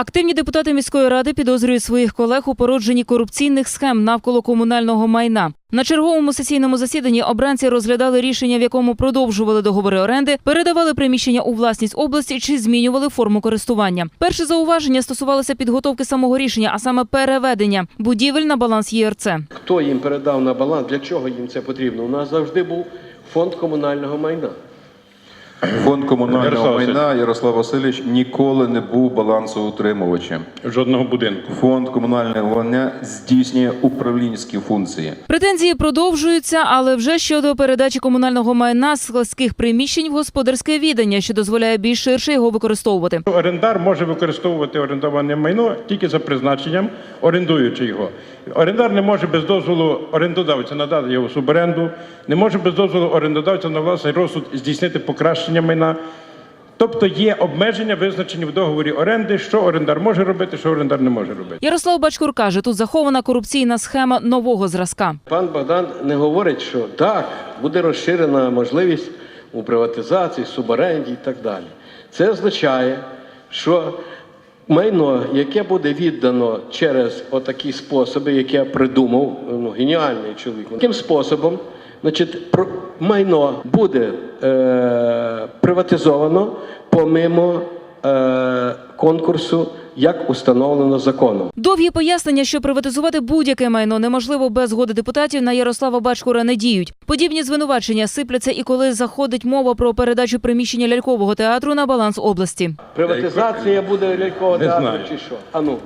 Активні депутати міської ради підозрюють своїх колег у породженні корупційних схем навколо комунального майна. На черговому сесійному засіданні обранці розглядали рішення, в якому продовжували договори оренди, передавали приміщення у власність області чи змінювали форму користування. Перше зауваження стосувалося підготовки самого рішення, а саме переведення будівель на баланс ЄРЦ. Хто їм передав на баланс, для чого їм це потрібно? У нас завжди був фонд комунального майна. Фонд комунального Ярослав майна Ярослав Васильович ніколи не був балансоутримувачем. Жодного будинку. Фонд комунального майна здійснює управлінські функції. Претензії продовжуються, але вже щодо передачі комунального майна з складських приміщень в господарське відання, що дозволяє більш ширше його використовувати. Орендар може використовувати орендоване майно тільки за призначенням, орендуючи його. Орендар не може без дозволу орендодавця надати його суборенду, не може без дозволу орендодавця на власний розсуд здійснити покращення майна. Тобто є обмеження, визначені в договорі оренди, що орендар може робити, що орендар не може робити. Ярослав Бачкур каже, тут захована корупційна схема нового зразка. Пан Богдан не говорить, що так, буде розширена можливість у приватизації, суборенді і так далі. Це означає, що майно, яке буде віддано через отакі способи, які я придумав, ну, геніальний чоловік, таким способом, значить, про- майно буде е, приватизовано помимо е, конкурсу, як установлено законом. Довгі пояснення, що приватизувати будь-яке майно неможливо без згоди депутатів на Ярослава Бачкура не діють. Подібні звинувачення сипляться і коли заходить мова про передачу приміщення лялькового театру на баланс області. Приватизація буде лялькового театру чи що? А ну,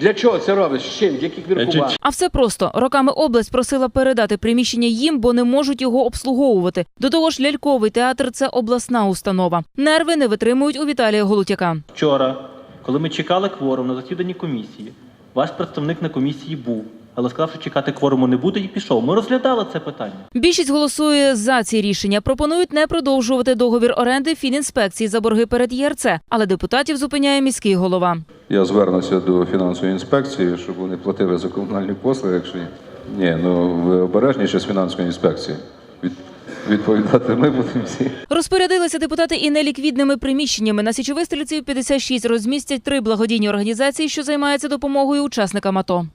для чого це робиш? З чим? В яких міркуваннях? А все просто роками область просила передати приміщення їм, бо не можуть його обслуговувати. До того ж, ляльковий театр це обласна установа. Нерви не витримують у Віталія Голутяка. Вчора, коли ми чекали кворум на засіданні комісії, ваш представник на комісії був, але сказав, що чекати кворуму не буде і пішов. Ми розглядали це питання. Більшість голосує за ці рішення. Пропонують не продовжувати договір оренди фінінспекції за борги перед ЄРЦ, але депутатів зупиняє міський голова. Я звернуся до фінансової інспекції, щоб вони платили за комунальні послуги. Якщо ні, ні, ну ви обережніше з фінансової інспекції. Від, відповідати ми будемо всі. Розпорядилися депутати і неліквідними приміщеннями. На Січових стрільців 56 розмістять три благодійні організації, що займаються допомогою учасникам АТО.